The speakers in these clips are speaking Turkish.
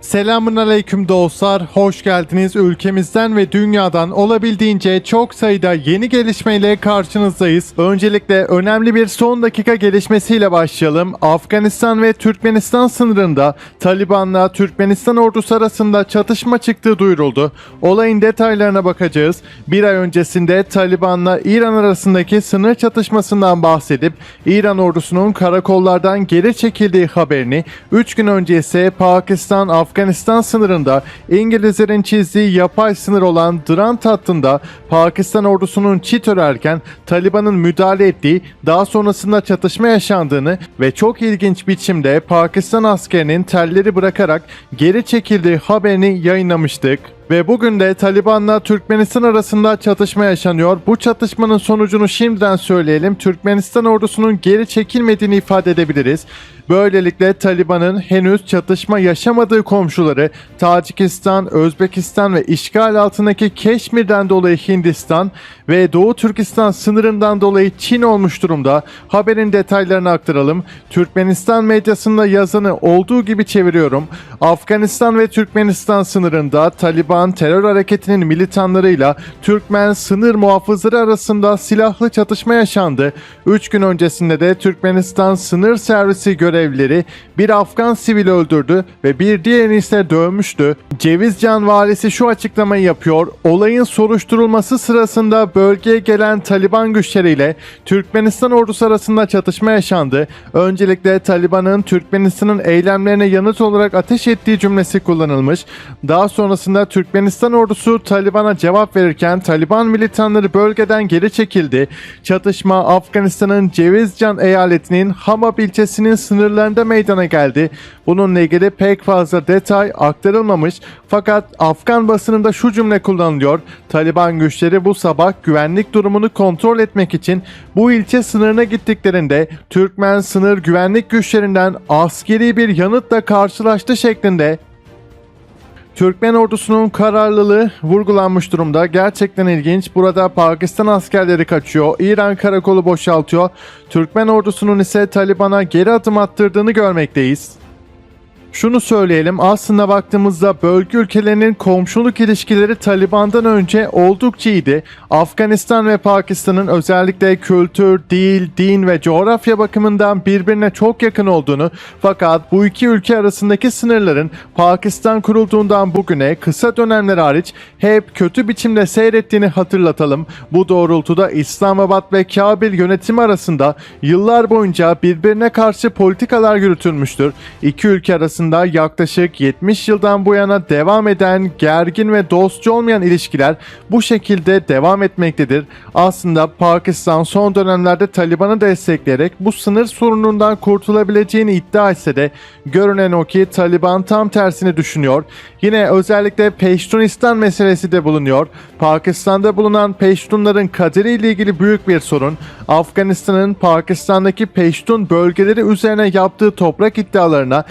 Selamun aleyküm dostlar, hoş geldiniz. Ülkemizden ve dünyadan olabildiğince çok sayıda yeni gelişmeyle karşınızdayız. Öncelikle önemli bir son dakika gelişmesiyle başlayalım. Afganistan ve Türkmenistan sınırında Taliban'la Türkmenistan ordusu arasında çatışma çıktığı duyuruldu. Olayın detaylarına bakacağız. Bir ay öncesinde Taliban'la İran arasındaki sınır çatışmasından bahsedip İran ordusunun karakollardan geri çekildiği haberini 3 gün önce ise Pakistan, Afganistan sınırında İngilizlerin çizdiği yapay sınır olan Drant hattında Pakistan ordusunun çit örerken Taliban'ın müdahale ettiği daha sonrasında çatışma yaşandığını ve çok ilginç biçimde Pakistan askerinin telleri bırakarak geri çekildiği haberini yayınlamıştık. Ve bugün de Taliban'la Türkmenistan arasında çatışma yaşanıyor. Bu çatışmanın sonucunu şimdiden söyleyelim. Türkmenistan ordusunun geri çekilmediğini ifade edebiliriz. Böylelikle Taliban'ın henüz çatışma yaşamadığı komşuları Tacikistan, Özbekistan ve işgal altındaki Keşmir'den dolayı Hindistan ve Doğu Türkistan sınırından dolayı Çin olmuş durumda. Haberin detaylarını aktaralım. Türkmenistan medyasında yazanı olduğu gibi çeviriyorum. Afganistan ve Türkmenistan sınırında Taliban terör hareketinin militanlarıyla Türkmen sınır muhafızları arasında silahlı çatışma yaşandı. 3 gün öncesinde de Türkmenistan sınır servisi görevlileri bir Afgan sivili öldürdü ve bir diğerini ise dövmüştü. Cevizcan valisi şu açıklamayı yapıyor. Olayın soruşturulması sırasında bölgeye gelen Taliban güçleriyle Türkmenistan ordusu arasında çatışma yaşandı. Öncelikle Taliban'ın Türkmenistan'ın eylemlerine yanıt olarak ateş ettiği cümlesi kullanılmış. Daha sonrasında Türkmenistan ordusu Taliban'a cevap verirken Taliban militanları bölgeden geri çekildi. Çatışma Afganistan'ın Cevizcan eyaletinin Hamab ilçesinin sınırlarında meydana geldi. Bununla ilgili pek fazla detay aktarılmamış fakat Afgan basınında şu cümle kullanılıyor. Taliban güçleri bu sabah güvenlik durumunu kontrol etmek için bu ilçe sınırına gittiklerinde Türkmen sınır güvenlik güçlerinden askeri bir yanıtla karşılaştı şeklinde Türkmen ordusunun kararlılığı vurgulanmış durumda. Gerçekten ilginç. Burada Pakistan askerleri kaçıyor. İran karakolu boşaltıyor. Türkmen ordusunun ise Taliban'a geri adım attırdığını görmekteyiz. Şunu söyleyelim aslında baktığımızda bölge ülkelerinin komşuluk ilişkileri Taliban'dan önce oldukça iyiydi. Afganistan ve Pakistan'ın özellikle kültür, dil, din ve coğrafya bakımından birbirine çok yakın olduğunu fakat bu iki ülke arasındaki sınırların Pakistan kurulduğundan bugüne kısa dönemler hariç hep kötü biçimde seyrettiğini hatırlatalım. Bu doğrultuda İslamabad ve Kabil yönetimi arasında yıllar boyunca birbirine karşı politikalar yürütülmüştür. İki ülke arasında yaklaşık 70 yıldan bu yana devam eden gergin ve dostçu olmayan ilişkiler bu şekilde devam etmektedir. Aslında Pakistan son dönemlerde Taliban'ı destekleyerek bu sınır sorunundan kurtulabileceğini iddia etse de görünen o ki Taliban tam tersini düşünüyor. Yine özellikle Peştunistan meselesi de bulunuyor. Pakistan'da bulunan Peştunların kaderiyle ilgili büyük bir sorun. Afganistan'ın Pakistan'daki Peştun bölgeleri üzerine yaptığı toprak iddialarına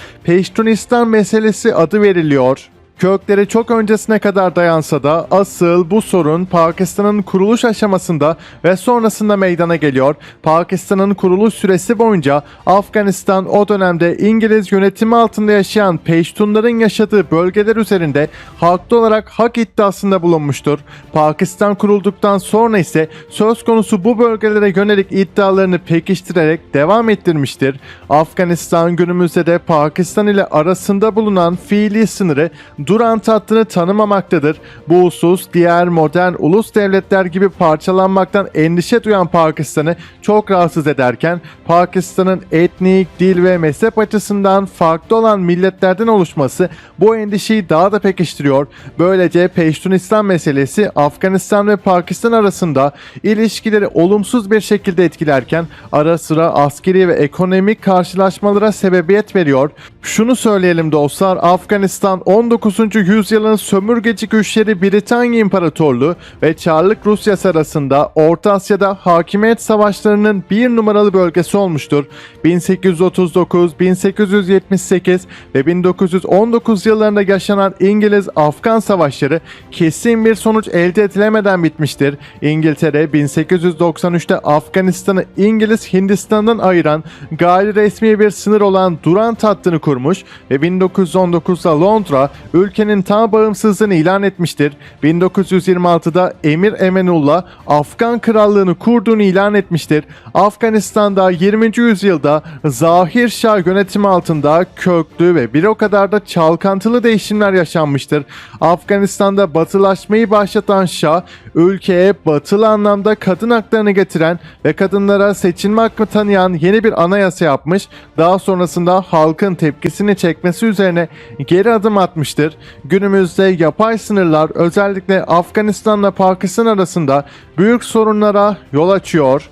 Peştunistan meselesi adı veriliyor. Kökleri çok öncesine kadar dayansa da asıl bu sorun Pakistan'ın kuruluş aşamasında ve sonrasında meydana geliyor. Pakistan'ın kuruluş süresi boyunca Afganistan o dönemde İngiliz yönetimi altında yaşayan Peştunların yaşadığı bölgeler üzerinde haklı olarak hak iddiasında bulunmuştur. Pakistan kurulduktan sonra ise söz konusu bu bölgelere yönelik iddialarını pekiştirerek devam ettirmiştir. Afganistan günümüzde de Pakistan ile arasında bulunan fiili sınırı Durant hattını tanımamaktadır. Bu husus diğer modern ulus devletler gibi parçalanmaktan endişe duyan Pakistan'ı çok rahatsız ederken Pakistan'ın etnik, dil ve mezhep açısından farklı olan milletlerden oluşması bu endişeyi daha da pekiştiriyor. Böylece Peştunistan meselesi Afganistan ve Pakistan arasında ilişkileri olumsuz bir şekilde etkilerken ara sıra askeri ve ekonomik karşılaşmalara sebebiyet veriyor. Şunu söyleyelim dostlar Afganistan 19. yüzyılın sömürgeci güçleri Britanya İmparatorluğu ve Çarlık Rusyası arasında Orta Asya'da hakimiyet savaşlarının bir numaralı bölgesi olmuştur. 1839, 1878 ve 1919 yıllarında yaşanan İngiliz-Afgan savaşları kesin bir sonuç elde edilemeden bitmiştir. İngiltere 1893'te Afganistan'ı İngiliz Hindistan'dan ayıran gayri resmi bir sınır olan Durant hattını kurmuş ve 1919'da Londra ülkenin tam bağımsızlığını ilan etmiştir. 1926'da Emir Emenullah Afgan krallığını kurduğunu ilan etmiştir. Afganistan'da 20. yüzyılda Zahir Şah yönetimi altında köklü ve bir o kadar da çalkantılı değişimler yaşanmıştır. Afganistan'da batılaşmayı başlatan Şah, ülkeye batılı anlamda kadın haklarını getiren ve kadınlara seçilme hakkı tanıyan yeni bir anayasa yapmış. Daha sonrasında halkın tepkisini çekmesi üzerine geri adım atmıştır. Günümüzde yapay sınırlar özellikle Afganistan'la Pakistan arasında büyük sorunlara yol açıyor.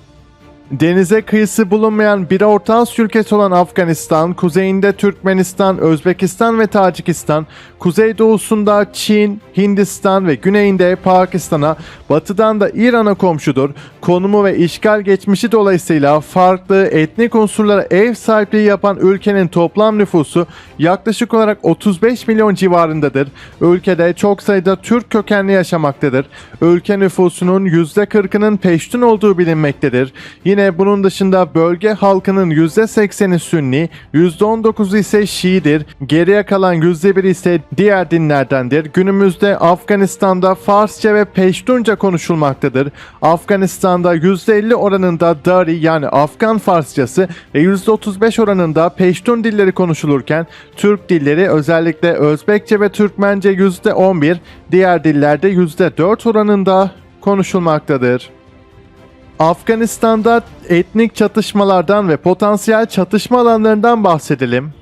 Denize kıyısı bulunmayan bir Orta Asya ülkesi olan Afganistan, kuzeyinde Türkmenistan, Özbekistan ve Tacikistan, kuzeydoğusunda Çin, Hindistan ve güneyinde Pakistan'a, batıdan da İran'a komşudur. Konumu ve işgal geçmişi dolayısıyla farklı etnik unsurlara ev sahipliği yapan ülkenin toplam nüfusu yaklaşık olarak 35 milyon civarındadır. Ülkede çok sayıda Türk kökenli yaşamaktadır. Ülke nüfusunun %40'ının Peştun olduğu bilinmektedir. Yine bunun dışında bölge halkının %80'i Sünni, %19'u ise Şii'dir. Geriye kalan %1 ise diğer dinlerdendir. Günümüzde Afganistan'da Farsça ve Peştunca konuşulmaktadır. Afganistan'da %50 oranında Dari yani Afgan Farsçası ve %35 oranında Peştun dilleri konuşulurken Türk dilleri özellikle Özbekçe ve Türkmence %11, diğer dillerde %4 oranında konuşulmaktadır. Afganistan'da etnik çatışmalardan ve potansiyel çatışma alanlarından bahsedelim.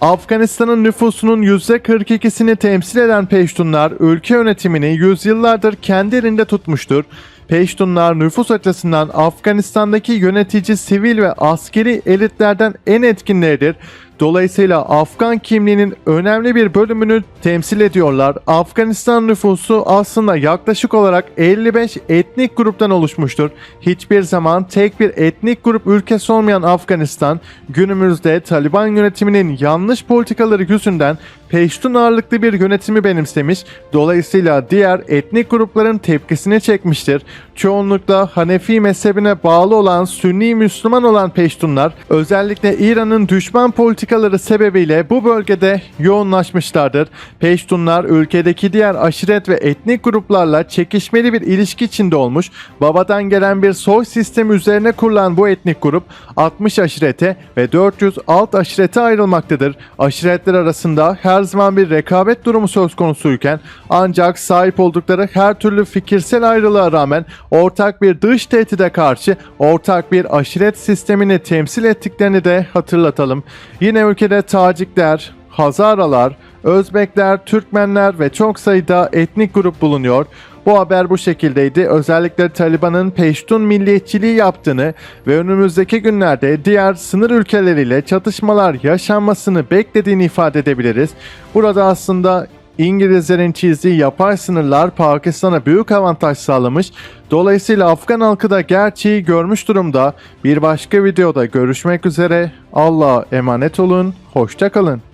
Afganistan'ın nüfusunun %42'sini temsil eden Peştunlar ülke yönetimini yüzyıllardır kendi elinde tutmuştur. Peştunlar nüfus açısından Afganistan'daki yönetici sivil ve askeri elitlerden en etkinleridir. Dolayısıyla Afgan kimliğinin önemli bir bölümünü temsil ediyorlar. Afganistan nüfusu aslında yaklaşık olarak 55 etnik gruptan oluşmuştur. Hiçbir zaman tek bir etnik grup ülkesi olmayan Afganistan, günümüzde Taliban yönetiminin yanlış politikaları yüzünden Peştun ağırlıklı bir yönetimi benimsemiş, dolayısıyla diğer etnik grupların tepkisini çekmiştir. Çoğunlukla Hanefi mezhebine bağlı olan Sünni Müslüman olan Peştunlar, özellikle İran'ın düşman politikaları sebebiyle bu bölgede yoğunlaşmışlardır. Peştunlar ülkedeki diğer aşiret ve etnik gruplarla çekişmeli bir ilişki içinde olmuş, babadan gelen bir soy sistemi üzerine kurulan bu etnik grup 60 aşirete ve 400 alt aşirete ayrılmaktadır. Aşiretler arasında her zaman bir rekabet durumu söz konusuyken ancak sahip oldukları her türlü fikirsel ayrılığa rağmen ortak bir dış tehdide karşı ortak bir aşiret sistemini temsil ettiklerini de hatırlatalım. Yine ülkede Tacikler, Hazaralar, Özbekler, Türkmenler ve çok sayıda etnik grup bulunuyor. Bu haber bu şekildeydi. Özellikle Taliban'ın Peştun milliyetçiliği yaptığını ve önümüzdeki günlerde diğer sınır ülkeleriyle çatışmalar yaşanmasını beklediğini ifade edebiliriz. Burada aslında İngilizlerin çizdiği yapay sınırlar Pakistan'a büyük avantaj sağlamış. Dolayısıyla Afgan halkı da gerçeği görmüş durumda. Bir başka videoda görüşmek üzere. Allah'a emanet olun. Hoşça kalın.